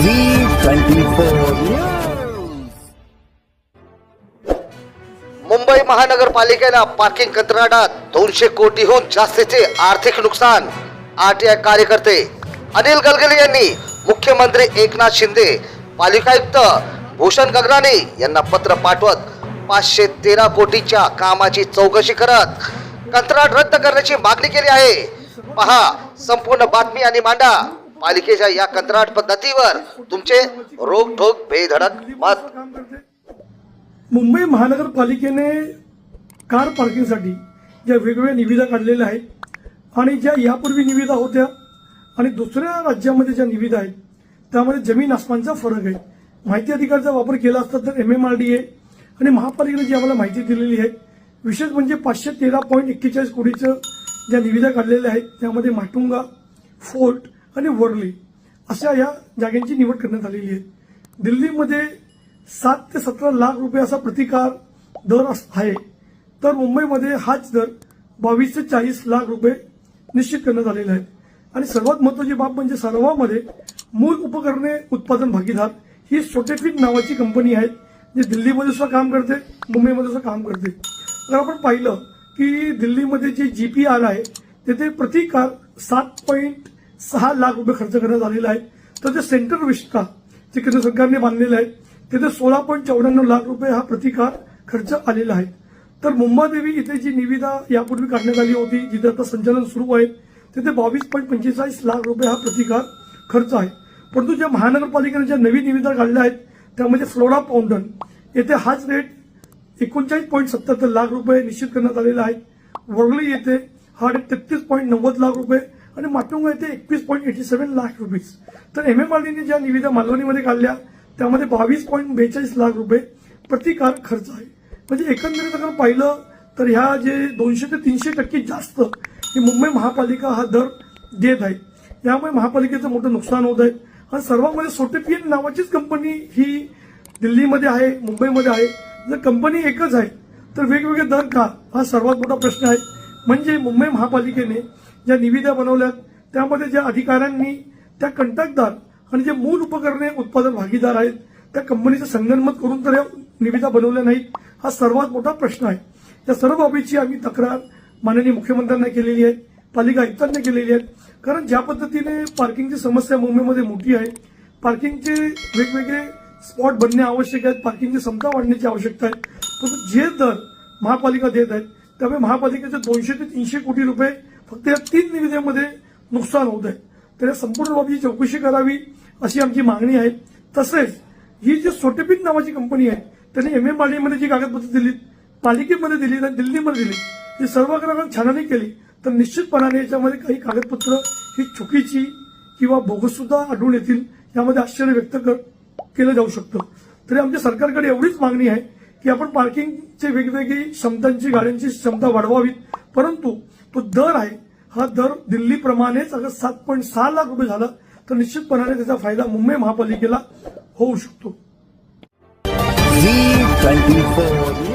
Twenty four Mumbai महानगरपालिकेला parking कंत्राटात दोनशे कोटीहून जास्तीचे आर्थिक नुकसान आरटीआय कार्यकर्ते अनिल गलगली यांनी मुख्यमंत्री एकनाथ शिंदे पालिकायुक्त भूषण गगराणी यांना पत्र पाठवत पाचशे तेरा कोटीच्या कामाची चौकशी करत कंत्राट रद्द करण्याची मागणी केली आहे. पहा संपूर्ण बातमी आणि मांडा. पालिकेच्या या कंत्राट पद्धतीवर तुमचे रोखोक बेधडक मत. काम करते मुंबई महानगरपालिकेने कार पार्किंगसाठी ज्या वेगवेगळ्या निविदा काढलेल्या आहेत आणि ज्या यापूर्वी निविदा होत्या आणि दुसऱ्या राज्यामध्ये ज्या निविदा आहेत त्यामध्ये जमीन आसमानचा फरक आहे. माहिती अधिकारचा वापर केला असता तर M M R D A आणि महापालिकेने जी आम्हाला माहिती दिलेली आहे विशेष म्हणजे पाचशे तेरा पॉईंट एक्केचाळीस कोटीचं ज्या निविदा काढलेल्या आहेत त्यामध्ये माटुंगा फोर्ट आणि वरळी अशा या जागांची निवड करण्यात आलेली आहे. दिल्लीमध्ये सात ते सतरा लाख रुपये असा प्रतिकार दर अस- आहे. तर मुंबईमध्ये हाच दर बावीस ते चाळीस लाख रुपये निश्चित करण्यात आलेला आहे. आणि सर्वात महत्वाची बाब म्हणजे सरावामध्ये मूळ उपकरणे उत्पादन भागीदार ही सोटेफिक नावाची कंपनी आहे जी दिल्लीमध्ये सुद्धा काम करते मुंबईमध्ये सुद्धा काम करते. तर आपण पाहिलं की दिल्लीमध्ये जे जी पी आर आहे तेथे प्रतिकार सात पॉईंट सहा लाख रुपये खर्च करण्यात आलेला आहे. तर जे सेंटर विस्टा जे केंद्र सरकारने बांधलेलं आहे तिथे सोळा पॉईंट चौऱ्याण्णव लाख रुपये हा प्रतिकार खर्च आलेला आहे. तर मुंबादेवी इथे जी निविदा यापूर्वी काढण्यात आली होती जिथे आता संचालन सुरू आहे तिथे बावीस पॉईंट पंचेचाळीस लाख रुपये हा प्रतिकार खर्च आहे. परंतु ज्या महानगरपालिकेने ज्या नवीन निविदा काढल्या आहेत त्यामध्ये फ्लोडा पाऊंडन येथे हाच रेट एकोणचाळीस पॉईंट सत्याहत्तर लाख रुपये निश्चित करण्यात आलेला आहे. वर्गली येथे हा रेट तेहतीस पॉईंट नव्वद लाख रुपये आणि माटुंगा येथे एकवीस point eighty seven lakh rupees. तर एम एम आर ज्या निविदा मालवणीमध्ये काढल्या त्यामध्ये बावीस पॉईंट बेचाळीस लाख रुपये प्रतिकार खर्च आहे. म्हणजे एकंदरीत जर पाहिलं तर ह्या जे दोनशे ते तीनशे टक्के जास्त ही मुंबई महापालिका हा दर देत आहे. यामुळे महापालिकेचं मोठं नुकसान होत आहे. आणि सर्वांमध्ये सोटेपियन नावाचीच कंपनी ही दिल्लीमध्ये आहे मुंबईमध्ये आहे. जर कंपनी एकच आहे तर वेगवेगळे दर का? हा सर्वात मोठा प्रश्न आहे. म्हणजे मुंबई महापालिकेने ज्या निविदा बनवल्यात त्यामध्ये ज्या अधिकाऱ्यांनी त्या कंत्राटदार आणि जे मूळ उपकरणे उत्पादन भागीदार आहेत त्या कंपनीचं संगनमत करून तर या निविदा बनवल्या नाहीत हा सर्वात मोठा प्रश्न आहे. या सर्व बाबीची आम्ही तक्रार माननीय मुख्यमंत्र्यांना केलेली आहे पालिका आयुक्तांनी केलेली आहे. कारण ज्या पद्धतीने पार्किंगची समस्या मुंबईमध्ये मोठी आहे पार्किंगचे वेगवेगळे स्पॉट बनणे आवश्यक आहेत पार्किंगची क्षमता वाढण्याची आवश्यकता आहे. परंतु जे दर महापालिका देत आहेत त्यामुळे महापालिकेचे दोनशे ते तीनशे कोटी रुपये फक्त या तीन निविदेमध्ये नुकसान होत आहे तर या संपूर्ण बाबीची चौकशी करावी अशी आमची मागणी आहे. तसेच ही जी सोटेपिन नावाची कंपनी आहे त्यांनी एम एम आरडीमध्ये जी कागदपत्र दिलीत पालिकेमध्ये दिली आणि दिल्लीमध्ये दिली ही सर्व ग्राहक छाननी केली. तर निश्चितपणाने याच्यामध्ये काही कागदपत्र ही चुकीची किंवा भोगसुद्धा आढळून येतील यामध्ये आश्चर्य व्यक्त कर केलं जाऊ शकतं. तरी आमच्या सरकारकडे एवढीच मागणी आहे की आपण पार्किंगचे वेगवेगळी क्षमतांची गाड्यांची क्षमता वाढवावीत. परंतु तो दर आहे. हा दर दिल्लीप्रमाणेच अगर सात पॉईंट सहा लाख रुपये झाला तर निश्चितपणाने त्याचा फायदा मुंबई महापालिकेला होऊ शकतो. Twenty four